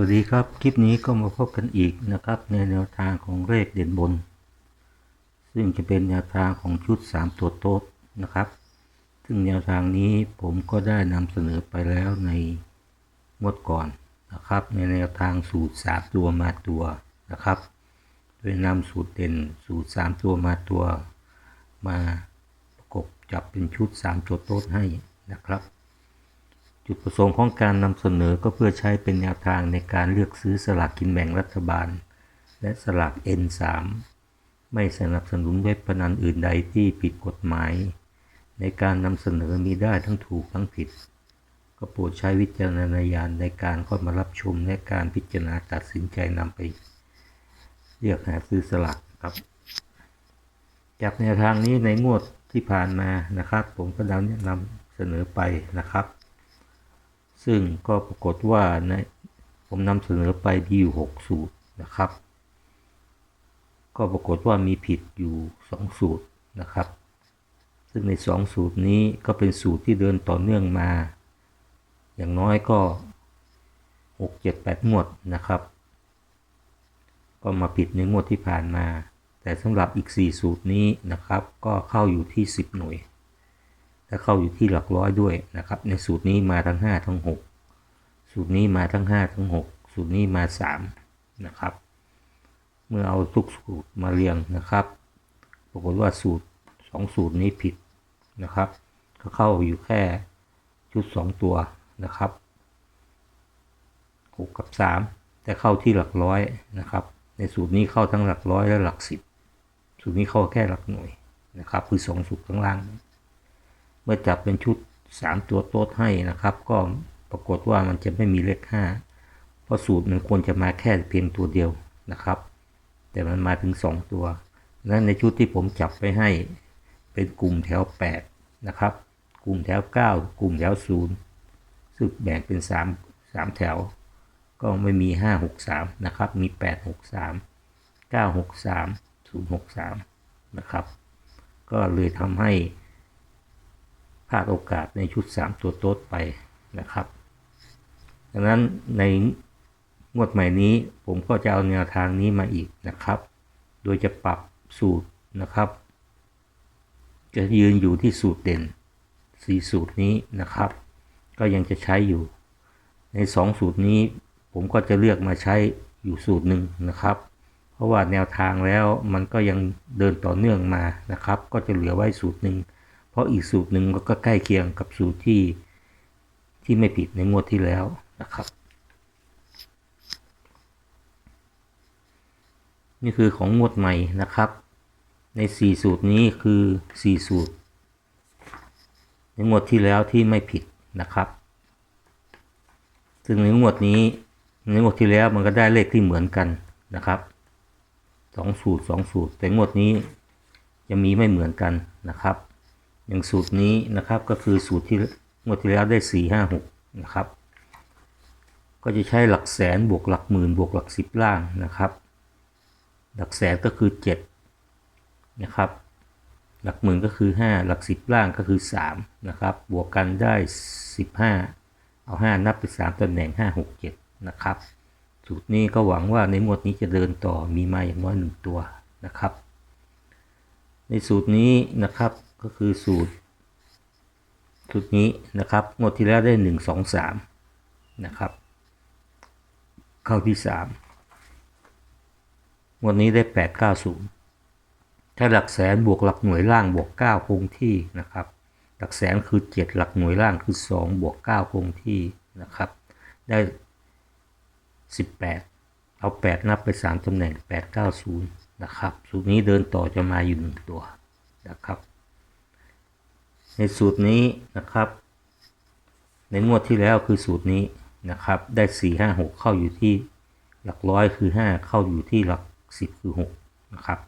วัสดีครับ คลิปนี้ก็มาพบกันอีกนะครับ ในแนวทางของเลขเด่นบน ซึ่งจะเป็นแนวทางของชุด 3 ตัวโต๊ดนะครับ ซึ่งแนวทางนี้ผมก็ได้นำเสนอไปแล้วในงวดก่อนนะครับ ในแนวทางสูตร 3 ตัวมาตัวนะครับ โดยนำสูตรเด่นสูตร 3 ตัวมาตัว มาประกบจับเป็นชุด 3 ตัวโต๊ดให้นะครับ จุดประสงค์ของการนำเสนอก็เพื่อใช้เป็นแนวทางในการเลือกซื้อสลากกินแบ่งรัฐบาล และสลาก N3 ไม่สนับสนุนเว็บพนันอื่นใดที่ผิดกฎหมาย ในการนำเสนอมีได้ทั้งถูกทั้งผิด ก็โปรดใช้วิจารณญาณในการเข้ามารับชมและการพิจารณาตัดสินใจนำไปเลือกหาซื้อสลากครับ จากแนวทางนี้ในงวดที่ผ่านมานะครับ ผมก็ได้นำเสนอไปนะครับ ซึ่งก็ปรากฏว่าในผมนำเสนอไปดีอยู่ 6 สูตรนะครับ ก็ปรากฏว่ามีผิดอยู่ 2 สูตรนะครับ ซึ่งใน 2 สูตรนี้ก็เป็นสูตรที่เดินต่อเนื่องมา อย่างน้อยก็ 6 7 8งวดนะครับ ก็มาผิดในงวดที่ผ่านมา แต่สำหรับอีก 4 สูตรนี้นะครับ ก็เข้าอยู่ที่ 10 หน่วย และเข้าอยู่ที่หลักร้อยด้วยนะครับ ในสูตรนี้มาทั้ง 5 ทั้ง 6 สูตรนี้มาทั้ง 5 ทั้ง 6 สูตรนี้มา 3 นะครับ เมื่อเอาทุกสูตรมาเรียงนะครับ ปรากฏว่าสูตร 2 สูตรนี้ผิดนะครับ ก็เข้าอยู่แค่ชุด 2 ตัวนะครับ 6 กับ 3 แต่เข้าที่หลักร้อยนะครับ ในสูตรนี้เข้าทั้งหลักร้อยและหลัก 10 สูตรนี้เข้าแค่หลักหน่วยนะครับ คือ 2 สูตรข้างล่าง เมื่อจับเป็นชุด 3 ตัวโต๊ดให้นะครับ ก็ปรากฏว่ามันจะไม่มีเลข 5 เพราะสูตรมันควรจะมาแค่เพียงตัวเดียวนะครับ แต่มันมาถึง 2 ตัวนั้นในชุดที่ผมจับไปให้เป็นกลุ่มแถว 8 นะครับ กลุ่มแถว 9 กลุ่มแถว 0 ซึ่งแบ่งเป็น 3 3 แถว ก็ไม่มี 5 6 3 นะครับ มี 8 6 3 9 6 3 0 6 3 นะครับ ก็เลยทำให้ พลาดโอกาสในชุด 3 ตัวโต๊ดไปนะครับดังนั้นในงวดใหม่นี้ผมก็จะเอาแนวทางนี้มาอีกนะครับ โดยจะปรับสูตรนะครับ จะยืนอยู่ที่สูตรเด่น4สูตรนี้นะครับ ก็ยังจะใช้อยู่ ใน 2 สูตรนี้ผมก็จะเลือกมาใช้อยู่สูตรหนึ่งนะครับ เพราะว่าแนวทางแล้วมันก็ยังเดินต่อเนื่องมานะครับ ก็จะเหลือไว้สูตรหนึ่ง เพราะอีกสูตรหนึ่งก็ใกล้เคียงกับสูตรที่ที่ไม่ผิดในงวดที่แล้วนะครับ นี่คือของงวดใหม่นะครับ ใน 4 สูตรนี้คือ 4 สูตร ในงวดที่แล้วที่ไม่ผิดนะครับ ซึ่งในงวดนี้ในงวดที่แล้วมันก็ได้เลขที่เหมือนกันนะครับสองสูตรสองสูตร แต่งวดนี้จะมีไม่เหมือนกันนะครับ อย่างสูตรนี้นะครับก็คือสูตรที่งวดที่แล้วได้ 4 5 6 นะครับ ก็จะใช้หลักแสนบวกหลักหมื่นบวกหลักสิบล่างนะครับ หลักแสนก็คือ 7 นะครับ หลักหมื่นก็คือ 5 หลักสิบล่างก็คือ 3 นะครับ บวกกันได้ 15 เอา 5 นับเป็น3ตำแหน่ง 5 6 7 นะครับสูตรนี้ก็หวังว่าในงวดนี้จะเดินต่อมีมาอย่างน้อย1ตัวนะครับ ในสูตรนี้นะครับ ก็คือสูตรสูตรนี้นะครับงวดที่แล้วได้ 1 2 3 นะครับ เข้าที่ 3 งวดนี้ได้ 8 9 0 ถ้าหลักแสนบวกหลักหน่วยล่างบวก 9 คงที่นะครับ หลักแสนคือ 7 หลักหน่วยล่างคือ 2 บวก 9 คงที่นะครับ ได้ 18เอา 8 นับไป 3ตำแหน่ง 8 9 0 นะครับ สูตรนี้เดินต่อจะมาอยู่ 1 ตัวนะครับ ในสูตรนี้นะครับ ในงวดที่แล้วคือสูตรนี้นะครับ ได้ 4 5 6 เข้าอยู่ที่หลักร้อยคือ 5 เข้าอยู่ที่หลัก 10 คือ6นะครับ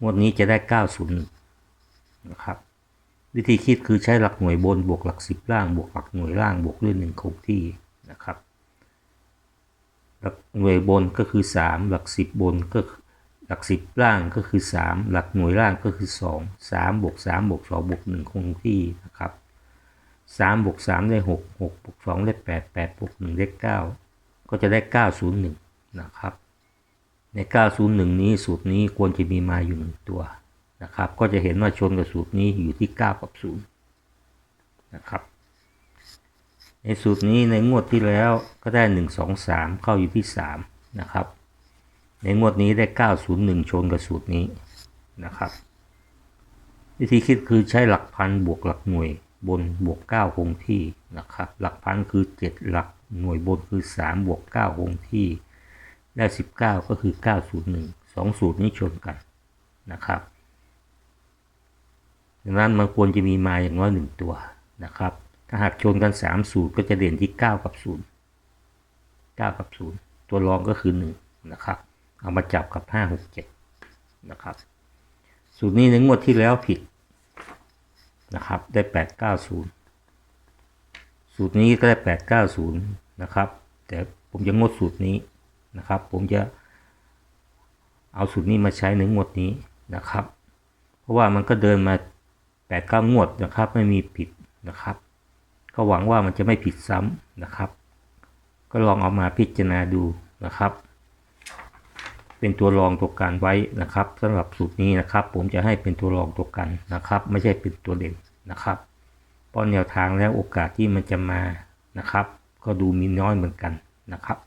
งวดนี้จะได้ 90นะครับวิธีคิดคือใช้หลักหน่วยบนบวกหลัก 10 ล่างบวกหลักหน่วยล่างบวกด้วย1คงที่นะครับ หลักหน่วยบนก็คือ 3 หลัก 10 บนก็ หลัก10ล่างก็คือ 3 หลักหน่วยล่างก็คือ 2 3บวก3บวก2บวก1คงที่นะครับ3บวก3ได้ 6 6บวก2ได้8 8บวก1ได้9ก็ก็จะได้ 901 นะครับ ใน 901 นี้สูตรนี้ควรจะมีมาอยู่หนึ่งตัวนะครับ ก็จะเห็นว่าชนกับสูตรนี้อยู่ที่ 9 กับ 0 นะครับ ในสูตรนี้ในงวดที่แล้วก็ได้ 1 2 3 เข้าอยู่ที่ 3 นะครับ ในงวดนี้ได้ 901 ชนกับสูตรนี้นะครับ วิธีคิดคือใช้หลักพันบวกหลักหน่วยบนบวก 9 คงที่นะครับ หลักพันคือ 7 หลักหน่วยบนคือ 3 บวก 9 คงที่ ได้ 19 ก็คือ 901 2 สูตรนี้ชนกันนะครับดังนั้นมันควรจะมีมาอย่างน้อย 1 ตัวนะครับ ถ้าหากชนกัน 3 สูตรก็จะเด่นที่ 9 กับ 0 9 กับ 0 ตัวรองก็คือ 1 นะครับ เอามาจับกับ5 6 7นะครับ สูตรนี้ในงวดที่แล้วผิดนะครับ ได้890สูตรนี้ก็ได้890นะครับ แต่ผมจะงดสูตรนี้นะครับ ผมจะเอาสูตรนี้มาใช้ในงวดนี้นะครับ เพราะว่ามันก็เดินมา8 9งวดนะครับ ไม่มีผิดนะครับ ก็หวังว่ามันจะไม่ผิดซ้ำนะครับ ก็ลองเอามาพิจารณาดูนะครับ เป็นตัวรองตัวกันไว้นะครับสำหรับสูตรนี้นะครับ ผมจะให้เป็นตัวรองตัวกันนะครับ ไม่ใช่เป็นตัวเด่นนะครับเพราะแนวทางแล้วโอกาสที่มันจะมานะครับ ก็ดูมีน้อยเหมือนกันนะครับ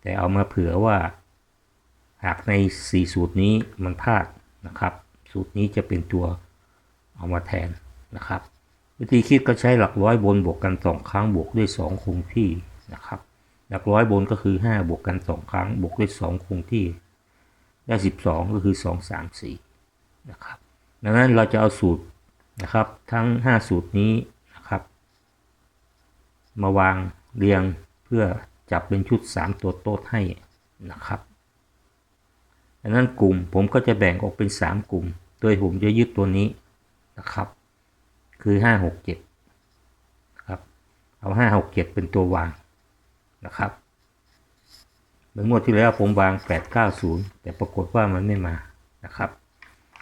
แต่เอามาเผื่อว่า หากใน 4 สูตรนี้มันพลาดนะครับ สูตรนี้จะเป็นตัวเอามาแทนนะครับ วิธีคิดก็ใช้หลักร้อยบนบวกกันสองครั้งบวกด้วย 2 คงที่นะครับ ลักร้อยบนก็คือ 5 บวกกัน 2 ครั้ง บวกด้วย 2 คงที่ ได้ 12 ก็คือ 2 3 4 นะครับ ดังนั้นเราจะเอาสูตรนะครับทั้ง 5 สูตรนี้นะครับ มาวางเรียงเพื่อจับเป็นชุด 3 ตัวโต๊ดให้นะครับดังนั้นกลุ่มผมก็จะแบ่งออกเป็น 3 กลุ่ม โดยผมจะยึดตัวนี้นะครับ คือ 5 6 7ครับเอา 5 6 7 เป็นตัววาง นะครับเมื่องวดที่แล้วผมวาง 890 แต่ปรากฏว่ามันไม่มานะครับ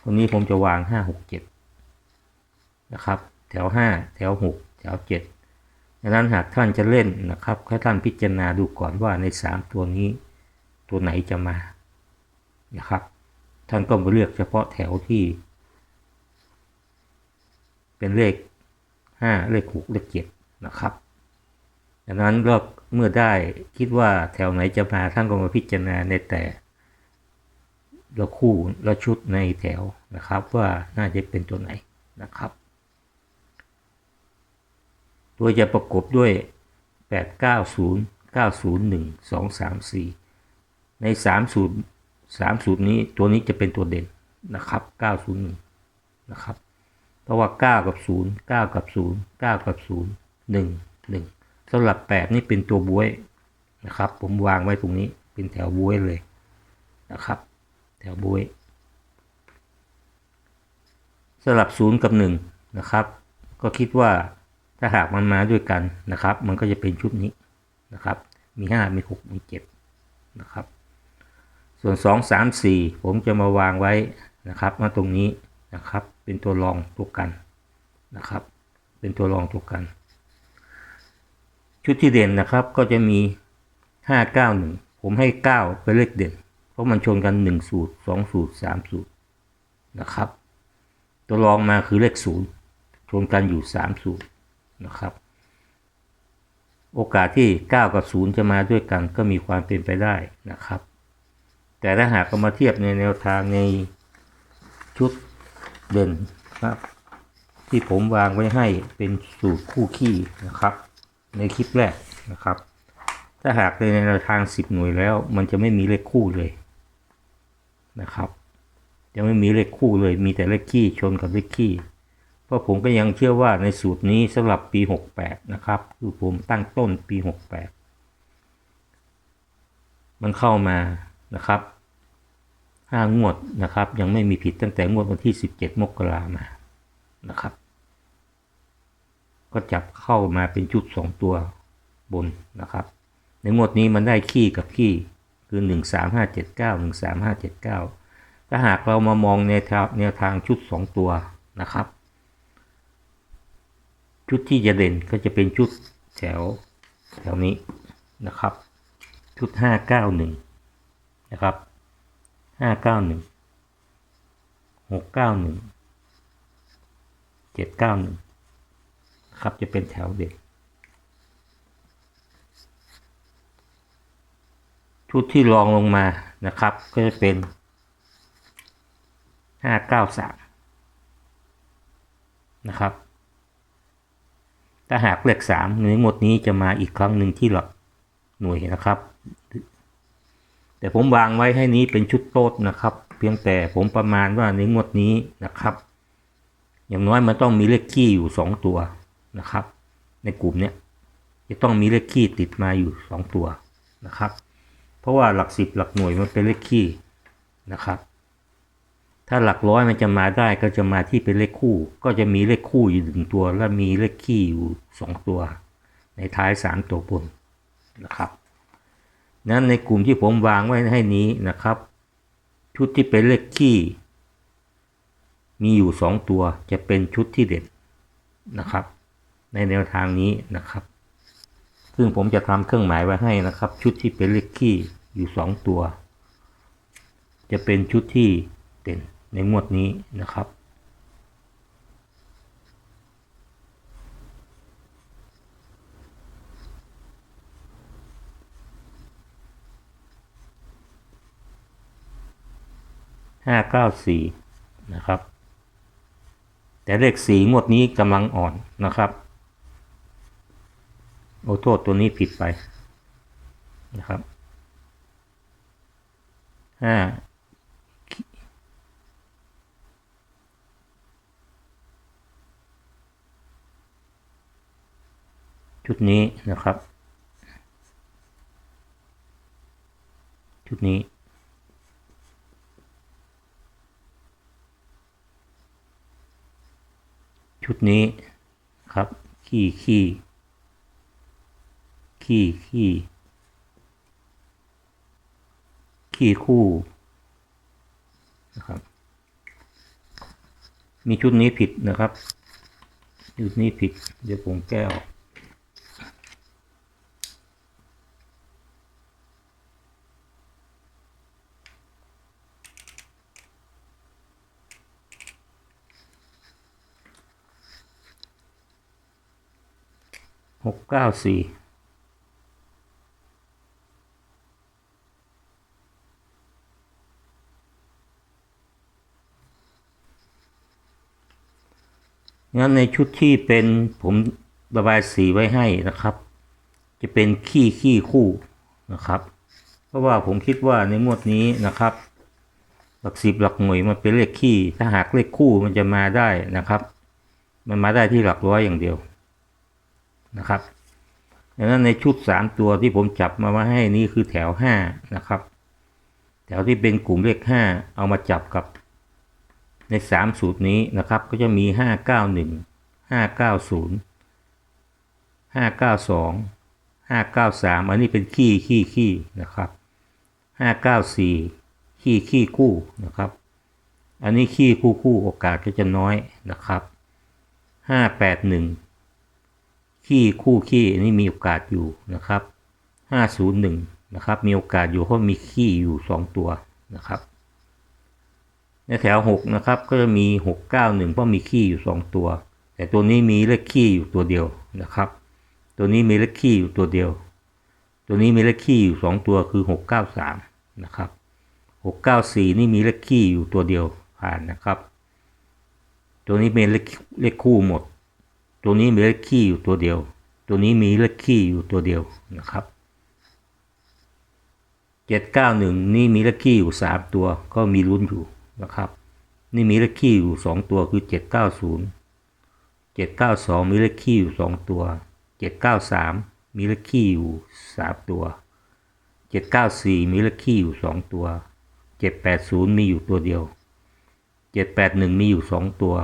วันนี้ผมจะวาง 5 6 7 นะครับ แถว 5 แถว 6 แถว 7ดังนั้นหากท่านจะเล่นนะครับให้ท่านพิจารณาดูก่อนว่าใน 3 ตัวนี้ ตัวไหนจะมานะครับ ท่านก็มาเลือกเฉพาะแถวที่ เป็นเลข 5 เลข 6 เลข 7 นะครับดังนั้นก็ เมื่อได้คิดว่าแถวไหนจะมาท่านก็มาพิจารณาในแต่ละคู่ละชุดในแถวนะครับว่าน่าจะเป็นตัวไหนนะครับโดยจะประกบด้วย 890 901 2 3 4 ใน 3 สูตร3สูตรนี้ตัวนี้จะเป็นตัวเด่นนะครับ 901 นะครับ เพราะว่า 9 กับ 0 9 กับ 0 9 กับ 0 1 1 สำหรับ8นี่เป็นตัวบวยนะครับ ผมวางไว้ตรงนี้เป็นแถวบวยเลยนะครับ แถวบวยสำหรับ0กับ1นะครับ ก็คิดว่าถ้าหากมันมาด้วยกันนะครับ มันก็จะเป็นชุดนี้นะครับ มี5มี6มี7นะครับ ส่วน2 3 4ผมจะมาวางไว้นะครับมาตรงนี้นะครับ เป็นตัวรองตัวกันนะครับ เป็นตัวรองตัวกัน ชุดที่เด่นนะครับก็จะมี 5 9 1 ผมให้ 9 เป็นเลขเด่น เพราะมันชนกัน 1 สูตร 2 สูตร 3 สูตรนะครับ ตัวรองมาคือเลข 0 ชนกันอยู่ 3 สูตรนะครับ โอกาสที่ 9 กับ 0 จะมาด้วยกันก็มีความเป็นไปได้นะครับ แต่ถ้าหากเอามาเทียบในแนวทางในชุดเด่นนะครับที่ผมวางไว้ให้เป็นสูตรคู่ขี้นะครับ ในคลิปแรกนะครับ ถ้าหากในแนวทาง 10 หน่วยแล้ว มันจะไม่มีเลขคู่เลยนะครับ จะไม่มีเลขคู่เลย มีแต่เลขขี้ชนกับเลขขี้ เพราะผมก็ยังเชื่อว่าในสูตรนี้สำหรับปี 68 นะครับ คือผมตั้งต้นปี 68 มันเข้ามานะครับห้างวดนะครับ ยังไม่มีผิดตั้งแต่งวดวันที่ 17 มกรามานะครับ ก็จับเข้ามาเป็นชุด 2 ตัวบนนะครับ ในงวดนี้มันได้ขี้กับขี้คือ 13579 13579 ถ้าหากเรามามองในแนวทางชุด 2 ตัวนะครับ ชุดที่จะเด่นก็จะเป็นชุดแถวแถวนี้นะครับ ชุดห้าเก้าหนึ่งนะครับห้าเก้าห ครับจะเป็นแถวเด็ก ชุดที่รองลงมานะครับ ก็จะเป็นห้าเก้าสามนะครับ ถ้าหากเลขสามในหมดนี้จะมาอีกครั้งหนึ่งที่หลักหน่วยนะครับ แต่ผมวางไว้ให้นี้เป็นชุดโต๊ดนะครับ เพียงแต่ผมประมาณว่าในงวดนี้นะครับ อย่างน้อยมันต้องมีเลขขี้อยู่สองตัว นะครับ ในกลุ่มเนี้ยจะต้องมีเลขขี้ติดมาอยู่สองตัวนะครับ เพราะว่าหลักสิบหลักหน่วยมันเป็นเลขขี้นะครับ ถ้าหลักร้อยมันจะมาได้ก็จะมาที่เป็นเลขคู่ ก็จะมีเลขคู่อยู่หนึ่งตัว และมีเลขขี้อยู่สองตัว ในท้ายสามตัวบนนะครับนั้นในกลุ่มที่ผมวางไว้ให้นี้นะครับ ชุดที่เป็นเลขขี้มีอยู่สองตัวจะเป็นชุดที่เด็ดนะครับ ในแนวทางนี้นะครับ ซึ่งผมจะทำเครื่องหมายไว้ให้นะครับ ชุดที่เป็นเลขขี้อยู่สองตัว จะเป็นชุดที่เด่นในหมวดนี้นะครับ ห้าเก้าสี่นะครับ แต่เลขสีงวดนี้กำลังอ่อนนะครับ โอ้โทษตัวนี้ผิดไปนะครับห้าชุดนี้นะครับ ชุดนี้ ชุดนี้ครับ ขี้ขี้ ขี้ขี้ขี้คู่นะครับ มีชุดนี้ผิดนะครับชุดนี้ผิด เดี๋ยวผมแก้ออกหกเก้าสี่ งั้นในชุดที่เป็นผมระบายสีไว้ให้นะครับ จะเป็นขี้ขี้คู่นะครับ เพราะว่าผมคิดว่าในหมวดนี้นะครับ หลักสิบหลักหน่วยมันเป็นเลขขี้ ถ้าหากเลขคู่มันจะมาได้นะครับ มันมาได้ที่หลักร้อยอย่างเดียวนะครับดังนั้นในชุด3ตัวที่ผมจับมาไว้ให้นี่คือแถว5นะครับ แถวที่เป็นกลุ่มเลข5เอามาจับกับ ใน 3 สูตรนี้นะครับก็จะมี 591 590 592 593 อันนี้เป็นขี้ขี้ขี้นะครับ 594 ขี้ขี้คู่นะครับ อันนี้ขี้คู่คู่โอกาสก็จะน้อยนะครับ 581 ขี้คู่ขี้อันนี้มีโอกาสอยู่นะครับ 501 นะครับมีโอกาสอยู่เพราะมีขี้อยู่ 2 ตัวนะครับ ในแถว6นะครับก็จะมี691เพราะมีขี้อยู่2ตัว แต่ตัวนี้มีเลขขี้อยู่ตัวเดียวนะครับ ตัวนี้มีเลขขี้อยู่ตัวเดียว ตัวนี้มีเลขขี้อยู่2ตัวคือ693นะครับ694นี่มีเลขขี้อยู่ตัวเดียวผ่านนะครับ ตัวนี้เป็นเลขคู่หมด ตัวนี้มีเลขขี้อยู่ตัวเดียว ตัวนี้มีเลขขี้อยู่ตัวเดียวนะครับเจ็ดเก้าหนึ่งนี่มีเลขขี้อยู่สามตัวก็มีลุ้นอยู่ นะครับ นี่มีเลขขี้อยู่สองตัวคือเจ็ดเก้าศูนย์เจ็ดเก้าสองมีเลขขี้อยู่สองตัวเจ็ดเก้าสามมีเลขขี้อยู่สามตัวเจ็ดเก้าสี่มีเลขขี้อยู่สองตัวเจ็ดแปดศูนย์มีอยู่ตัวเดียวเจ็ดแปดหนึ่งมีอยู่สองตัว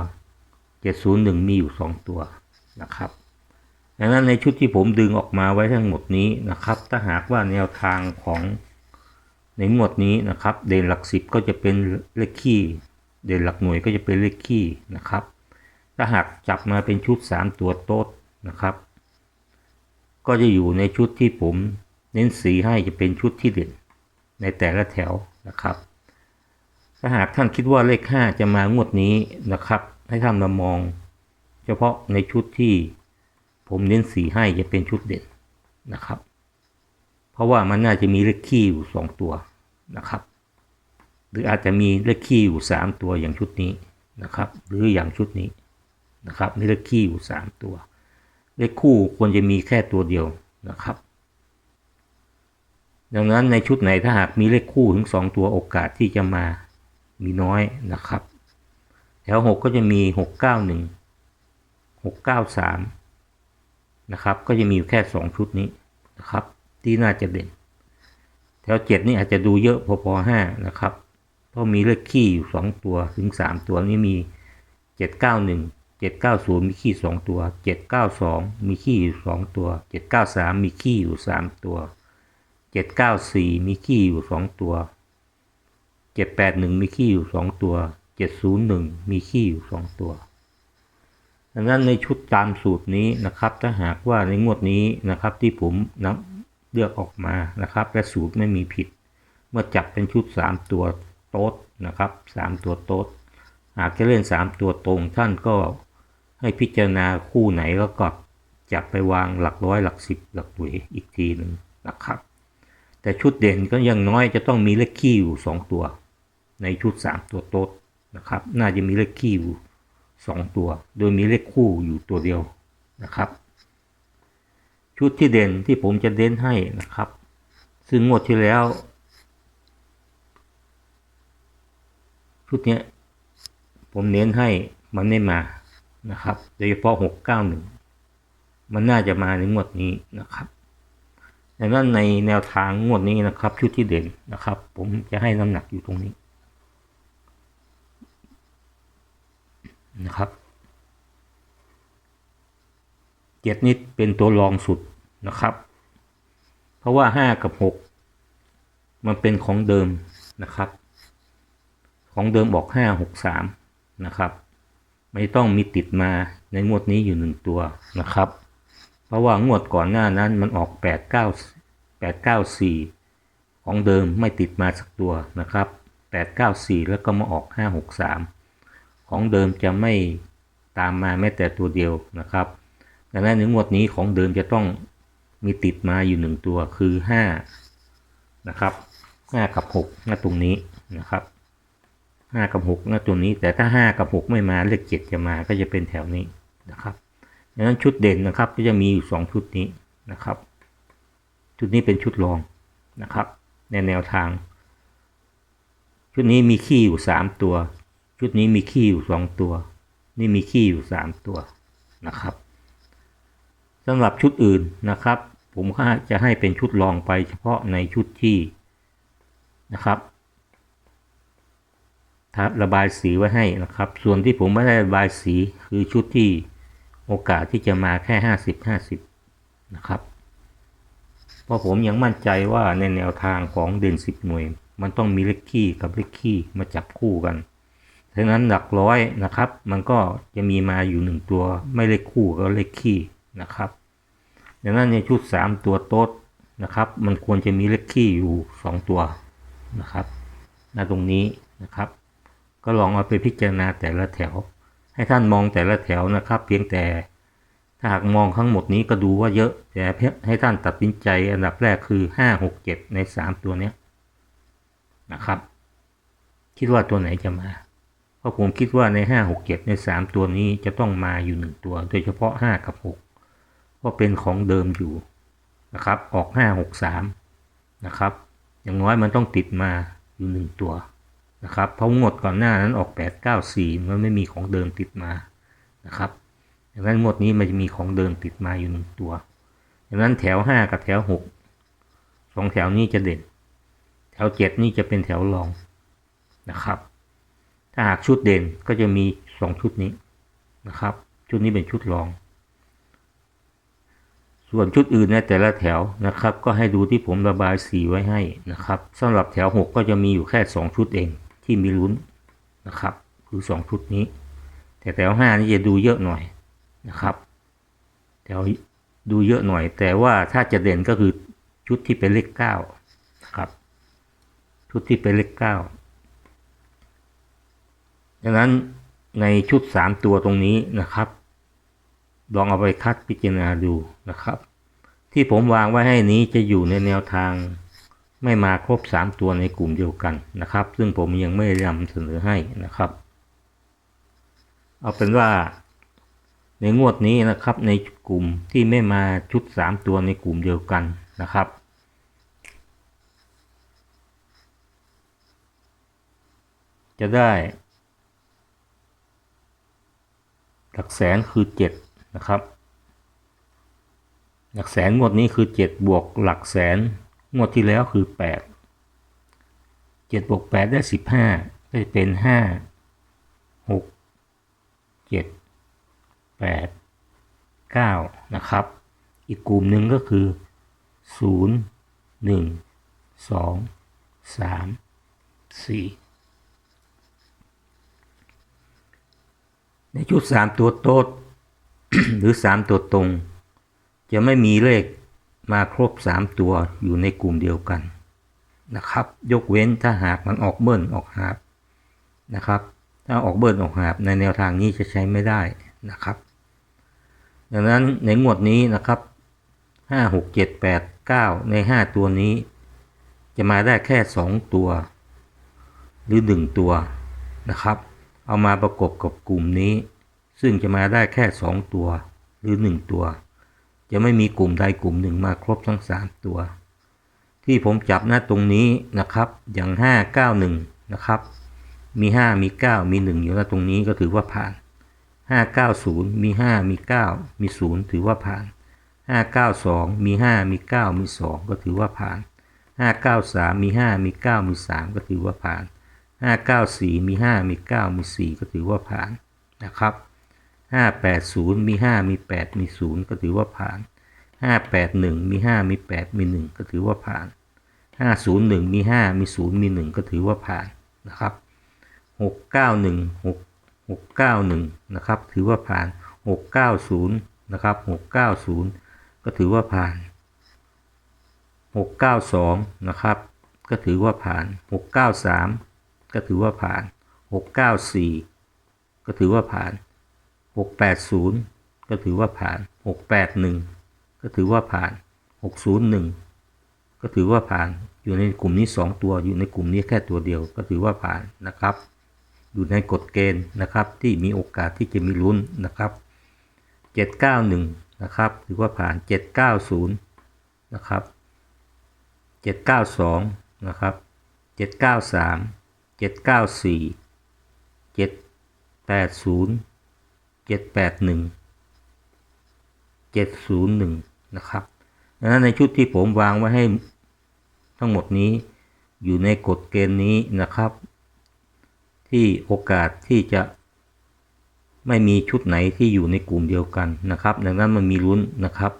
เจ็ดศูนย์หนึ่งมีอยู่สองตัวนะครับดังนั้นในชุดที่ผมดึงออกมาไว้ทั้งหมดนี้นะครับ ถ้าหากว่าแนวทางของ ในหมวดนี้นะครับ เด่นหลักสิบก็จะเป็นเลขขี้ เด่นหลักหน่วยก็จะเป็นเลขขี้นะครับ ถ้าหากจับมาเป็นชุด 3 ตัวโต๊ดนะครับ ก็จะอยู่ในชุดที่ผมเน้นสีให้จะเป็นชุดที่เด่นในแต่ละแถวนะครับ ถ้าหากท่านคิดว่าเลข 5 จะมางวดนี้นะครับ ให้ท่านมามอง เฉพาะในชุดที่ผมเน้นสีให้จะเป็นชุดเด่นนะครับ เพราะว่ามันน่าจะมีเลขคี่อยู่สองตัว นะครับ หรืออาจจะมีเลขคี่อยู่สามตัวอย่างชุดนี้นะครับ หรืออย่างชุดนี้นะครับมีเลขคี่อยู่สามตัว เลขคู่ควรจะมีแค่ตัวเดียวนะครับ ดังนั้นในชุดไหนถ้าหากมีเลขคู่ถึงสองตัวโอกาสที่จะมามีน้อยนะครับแถวหกก็จะมีหกเก้าหนึ่งหกเก้าสามนะครับก็จะมีอยู่แค่สองชุดนี้นะครับที่น่าจะเด่น แถวเจ็ดนี่อาจจะดูเยอะพอๆห้านะครับ เพราะมีเลขขี้อยู่สองตัวถึงสามตัวนี่มีเจ็ดเก้าหนึ่งเจ็ดเก้าศูนย์มีขี้สองตัวเจ็ดเก้าสองมีขี้อยู่สองตัวเจ็ดเก้าสามมีขี้อยู่สามตัวเจ็ดเก้าสี่มีขี้อยู่สองตัวเจ็ดแปดหนึ่งมีขี้อยู่สองตัวเจ็ดศูนย์หนึ่งมีขี้อยู่สองตัวดังนั้นในชุดตามสูตรนี้นะครับ ถ้าหากว่าในงวดนี้นะครับที่ผมนำ เลือกออกมานะครับ และสูตรไม่มีผิด เมื่อจับเป็นชุด 3 ตัวโต๊ดนะครับ 3 ตัวโต๊ดหากจะเล่น 3 ตัวตรงท่านก็ให้พิจารณาคู่ไหนแล้วก็จับไปวางหลักร้อยหลักสิบหลักหน่วยอีกทีหนึ่งนะครับ แต่ชุดเด่นก็ยังน้อยจะต้องมีเลขคี่อยู่ 2 ตัว ในชุด 3 ตัวโต๊ดนะครับ น่าจะมีเลขคี่อยู่ 2 ตัว โดยมีเลขคู่อยู่ตัวเดียวนะครับ ชุดที่เด่นที่ผมจะเด่นให้นะครับ ซึ่งงวดที่แล้ว ชุดเนี้ยผมเน้นให้มันไม่มานะครับ โดยเฉพาะหกเก้าหนึ่งมันน่าจะมาในงวดนี้นะครับดังนั้นในแนวทางงวดนี้นะครับ ชุดที่เด่นนะครับ ผมจะให้น้ำหนักอยู่ตรงนี้นะครับเจ็ดนิดเป็นตัวรองสุดนะครับ เพราะว่าห้ากับหกมันเป็นของเดิมนะครับ ของเดิมบอกห้าหกสามนะครับ ไม่ต้องมีติดมาในงวดนี้อยู่หนึ่งตัวนะครับ เพราะว่างวดก่อนหน้านั้นมันออกแปดเก้าแปดเก้าสี่ของเดิมไม่ติดมาสักตัวนะครับแปดเก้าสี่แล้วก็มาออกห้าหกสามของเดิมจะไม่ตามมาแม้แต่ตัวเดียวนะครับ ดังนั้นในงวดนี้ของเดิมจะต้องมีติดมาอยู่หนึ่งตัวคือห้านะครับห้ากับหกหน้าตรงนี้นะครับห้ากับหกหน้าตรงนี้ แต่ถ้าห้ากับหกไม่มาเลขเจ็ดจะมาก็จะเป็นแถวนี้นะครับดังนั้นชุดเด่นนะครับก็จะมีอยู่สองชุดนี้นะครับ ชุดนี้เป็นชุดรองนะครับ ในแนวทาง ชุดนี้มีขี้อยู่สามตัว ชุดนี้มีขี้อยู่สองตัว นี่มีขี้อยู่สามตัวนะครับ สำหรับชุดอื่นนะครับ ผมจะให้เป็นชุดรองไปเฉพาะในชุดที่นะครับทับระบายสีไว้ให้นะครับ ส่วนที่ผมไม่ได้ระบายสีคือชุดที่โอกาสที่จะมาแค่ห้าสิบห้าสิบนะครับ เพราะผมยังมั่นใจว่าในแนวทางของเด่นสิบหน่วย มันต้องมีเลขคี่กับเลขคี่มาจับคู่กันดังนั้นหลักร้อยนะครับ มันก็จะมีมาอยู่หนึ่งตัวไม่เลขคู่ก็เลขคี่นะครับ ดังนั้นในชุด 3 ตัวโต๊ดนะครับ มันควรจะมีเลขคี่อยู่ 2 ตัวนะครับหน้าตรงนี้นะครับ ก็ลองเอาไปพิจารณาแต่ละแถว ให้ท่านมองแต่ละแถวนะครับ เพียงแต่ถ้าหากมองทั้งหมดนี้ก็ดูว่าเยอะแต่ให้ท่านตัดสินใจอันดับแรกคือ 5 6 7 ใน 3 ตัวนี้นะครับ คิดว่าตัวไหนจะมาเพราะผมคิดว่าใน 5 6 7 ใน 3 ตัวนี้จะต้องมาอยู่ 1 ตัว โดยเฉพาะ 5 กับ 6 ก็เป็นของเดิมอยู่นะครับ ออก 5 6 3 นะครับ อย่างน้อยมันต้องติดมาอยู่1ตัวนะครับเพราะงวดก่อนหน้านั้นออก 8 9 4 มันไม่มีของเดิมติดมานะครับดังนั้นงวดนี้มันจะมีของเดิมติดมาอยู่1ตัวดังนั้นแถว 5 กับแถว6 2แถวนี้จะเด่น แถว 7 นี่จะเป็นแถวรองนะครับ ถ้าหากชุดเด่นก็จะมี 2 ชุดนี้นะครับ ชุดนี้เป็นชุดรอง ส่วนชุดอื่นในแต่ละแถวนะครับ ก็ให้ดูที่ผมระบายสีไว้ให้นะครับสำหรับแถว 6 ก็จะมีอยู่แค่ 2 ชุดเองที่มีลุ้นนะครับ คือ 2 ชุดนี้ แต่แถว 5 นี่จะดูเยอะหน่อยนะครับแถวดูเยอะหน่อย แต่ว่าถ้าจะเด่นก็คือชุดที่เป็นเลขเก้านะครับชุดที่เป็นเลขเก้าดังนั้นในชุดสามตัวตรงนี้นะครับ ลองเอาไปคัดพิจารณาดูนะครับ ที่ผมวางไว้ให้นี้จะอยู่ในแนวทางไม่มาครบ 3 ตัวในกลุ่มเดียวกันนะครับ ซึ่งผมยังไม่ได้นำเสนอให้นะครับ เอาเป็นว่าในงวดนี้นะครับในกลุ่มที่ไม่มาชุด 3 ตัวในกลุ่มเดียวกันนะครับ จะได้ หลักแสนคือ 7 นะครับหลักแสนงวดนี้คือ 7 บวกหลักแสนงวดที่แล้วคือ 8 7บวก8ได้ 15ก็จะเป็น 5 6 7 8 9 นะครับ อีกกลุ่มหนึ่งก็คือ 0 1 2 3 4 ในชุด 3 ตัวโต๊ด หรือ 3 ตัวตรง จะไม่มีเลขมาครบ 3 ตัวอยู่ในกลุ่มเดียวกันนะครับ ยกเว้นถ้าหากมันออกเบิ้ลออกหาบนะครับ ถ้าออกเบิ้ลออกหาบในแนวทางนี้จะใช้ไม่ได้นะครับ ดังนั้นในงวดนี้นะครับ 5 6 7 8 9 ใน 5 ตัวนี้ จะมาได้แค่ 2 ตัว หรือ 1 ตัวนะครับ เอามาประกบกับกลุ่มนี้ ซึ่งจะมาได้แค่ 2 ตัวหรือ 1 ตัว จะไม่มีกลุ่มใดกลุ่มหนึ่งมาครบทั้ง 3 ตัว ที่ผมจับหน้าตรงนี้นะครับอย่าง 5 9 1 นะครับ มี 5 มี 9 มี 1 อยู่หน้าตรงนี้ก็ถือว่าผ่าน 590 มี 5 มี 9 มี 0 ถือว่าผ่าน 592 มี 5 มี 9 มี 2 ก็ถือว่าผ่าน 593 มี 5 มี 9 มี 3 ก็ถือว่าผ่าน 594 มี 5 มี 9 มี 4 ก็ถือว่าผ่านนะครับ ห้าแปดศูนย์มีห้ามีแปดมีศูนย์ก็ถือว่าผ่านห้าแปดหนึ่งมีห้ามีแปดมีหนึ่งก็ถือว่าผ่านห้าศูนย์หนึ่งมีห้ามีศูนย์มีหนึ่งก็ถือว่าผ่านนะครับหกเก้าหนึ่งหกหกเก้าหนึ่งนะครับถือว่าผ่านหกเก้าศูนย์นะครับหกเก้าศูนย์ก็ถือว่าผ่านหกเก้าสองนะครับก็ถือว่าผ่านหกเก้าสามก็ถือว่าผ่านหกเก้าสี่ก็ถือว่าผ่าน 680 ก็ถือว่าผ่าน 681 ก็ถือว่าผ่าน 601 ก็ถือว่าผ่าน อยู่ในกลุ่มนี้ 2 ตัว อยู่ในกลุ่มนี้แค่ตัวเดียว ก็ถือว่าผ่านนะครับ อยู่ในกฎเกณฑ์นะครับ ที่มีโอกาสที่จะมีลุ้นนะครับ 791 นะครับ ถือว่าผ่าน 790 นะครับ 792 นะครับ 793 794 780 781 701 นะครับดังนั้นในชุดที่ผมวางไว้ให้ทั้งหมดนี้อยู่ในกฎเกณฑ์นี้นะครับ ที่โอกาสที่จะไม่มีชุดไหนที่อยู่ในกลุ่มเดียวกันนะครับ ดังนั้นมันมีลุ้นนะครับ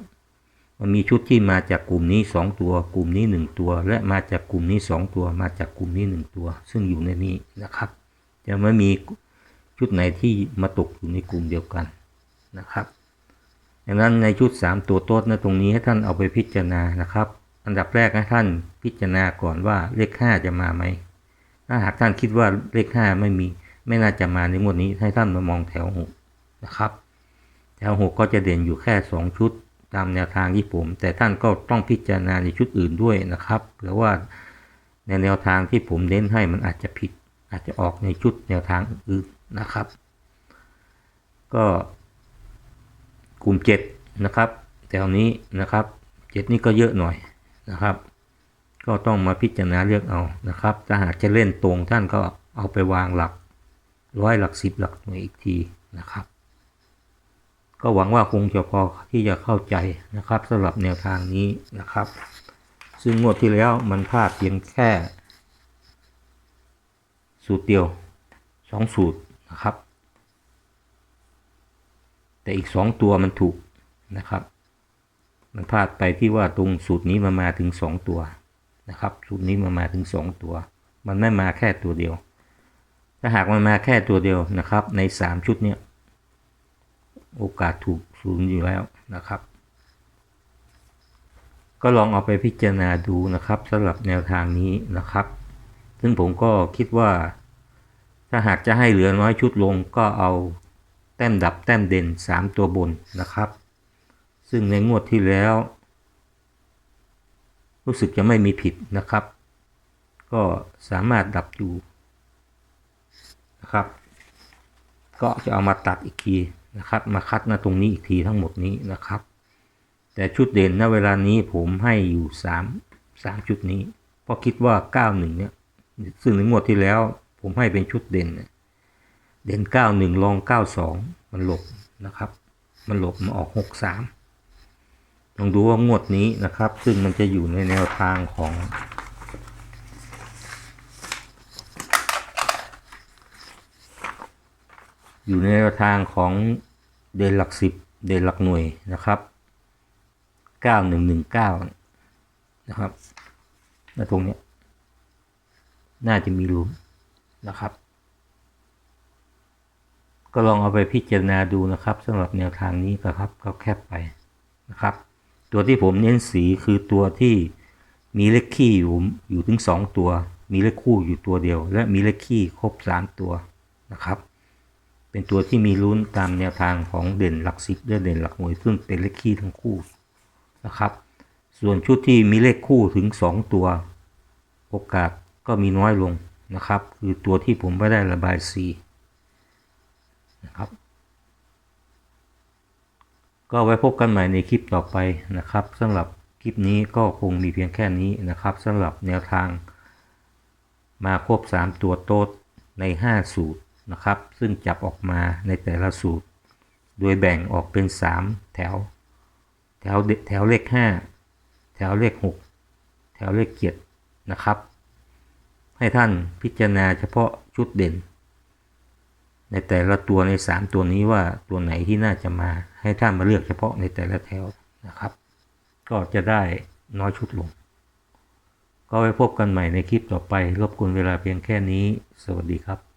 มันมีชุดที่มาจากกลุ่มนี้ 2 ตัว กลุ่มนี้ 1 ตัว และมาจากกลุ่มนี้ 2 ตัว มาจากกลุ่มนี้ 1 ตัว ซึ่งอยู่ในนี้นะครับ จะไม่มี ชุดไหนที่มาตกอยู่ในกลุ่มเดียวกันนะครับดังนั้นในชุด 3 ตัวต๊ดนะตรงนี้ให้ท่านเอาไปพิจารณานะครับ อันดับแรกให้ท่านพิจารณาก่อนว่าเลข 5 จะมาไหมถ้าหากท่านคิดว่าเลข 5 ไม่มีไม่น่าจะมาในงวดนี้ให้ท่านมามองแถว6นะครับแถว6ก็จะเด่นอยู่แค่ 2 ชุดตามแนวทางที่ผม แต่ท่านก็ต้องพิจารณาในชุดอื่นด้วยนะครับเผื่อว่าในแนวทางที่ผมเน้นให้มันอาจจะผิดอาจจะออกในชุดแนวทางอื่น นะครับ ก็กลุ่ม 7 นะครับแถวนี้นะครับ 7 นี่ก็เยอะหน่อยนะครับ ก็ต้องมาพิจารณาเลือกเอานะครับ ถ้าหากจะเล่นตรงท่านก็เอาไปวางหลักร้อยหลักสิบหลักหน่วยอีกทีนะครับ ก็หวังว่าคงจะพอที่จะเข้าใจนะครับสำหรับแนวทางนี้นะครับ ซึ่งงวดที่แล้วมันพลาดเพียงแค่ สูตรเดียวสองสูตร นะครับ แต่อีกสองตัวมันถูกนะครับ มันพลาดไปที่ว่าตรงสูตรนี้มามาถึงสองตัวนะครับ สูตรนี้มามาถึงสองตัว มันไม่มาแค่ตัวเดียว ถ้าหากมันมาแค่ตัวเดียวนะครับ ในสามชุดเนี้ยโอกาสถูกศูนย์อยู่แล้วนะครับ ก็ลองเอาไปพิจารณาดูนะครับสำหรับแนวทางนี้นะครับ ซึ่งผมก็คิดว่า ถ้าหากจะให้เหลือน้อยชุดลงก็เอาแต้มดับแต้มเด่น 3 ตัวบนนะครับ ซึ่งในงวดที่แล้ว รู้สึกจะไม่มีผิดนะครับ ก็สามารถดับอยู่นะครับ ก็จะเอามาตัดอีกทีนะครับ มาคัดน้าตรงนี้อีกทีทั้งหมดนี้นะครับ แต่ชุดเด่นณเวลานี้ผมให้อยู่ 3 3 ชุดนี้เพราะคิดว่า 91 เนี่ยซึ่งในงวดที่แล้ว ผมให้เป็นชุดเด่นเนี่ยเด่น91รอง92มันหลบนะครับ มันหลบมาออก63ลองดูว่างวดนี้นะครับ ซึ่งมันจะอยู่ในแนวทางของอยู่ในแนวทางของเดนหลักสิบเดนหลักหน่วยนะครับ9119นะครับและตรงนี้น่าจะมีลุ้น นะครับ ก็ลองเอาไปพิจารณาดูนะครับสำหรับแนวทางนี้นะครับก็แคบไปนะครับ ตัวที่ผมเน้นสีคือตัวที่มีเลขคี่อยู่อยู่ถึง 2 ตัว มีเลขคู่อยู่ตัวเดียว และมีเลขคี่ครบ 3 ตัวนะครับ เป็นตัวที่มีลุ้นตามแนวทางของเด่นหลักสิบและเด่นหลักหน่วยซึ่งเป็นเลขคี่ทั้งคู่นะครับ ส่วนชุดที่มีเลขคู่ถึง 2 ตัว โอกาสก็มีน้อยลง นะครับ คือตัวที่ผมไม่ได้ระบายสีนะครับ ก็ไว้พบกันใหม่ในคลิปต่อไปนะครับสำหรับคลิปนี้ก็คงมีเพียงแค่นี้นะครับสำหรับแนวทาง มาครบ3 ตัวโต๊ดใน 5 สูตรนะครับ ซึ่งจับออกมาในแต่ละสูตร โดยแบ่งออกเป็น 3 แถว แถวแถวเลข 5 แถวเลข 6 แถวเลขเกียรตินะครับ ให้ท่านพิจารณาเฉพาะชุดเด่น ในแต่ละตัวใน 3 ตัวนี้ว่าตัวไหนที่น่าจะมาให้ท่านมาเลือกเฉพาะในแต่ละแถวนะครับ ก็จะได้น้อยชุดลง ก็ไว้พบกันใหม่ในคลิปต่อไปรบกวนเวลาเพียงแค่นี้ สวัสดีครับ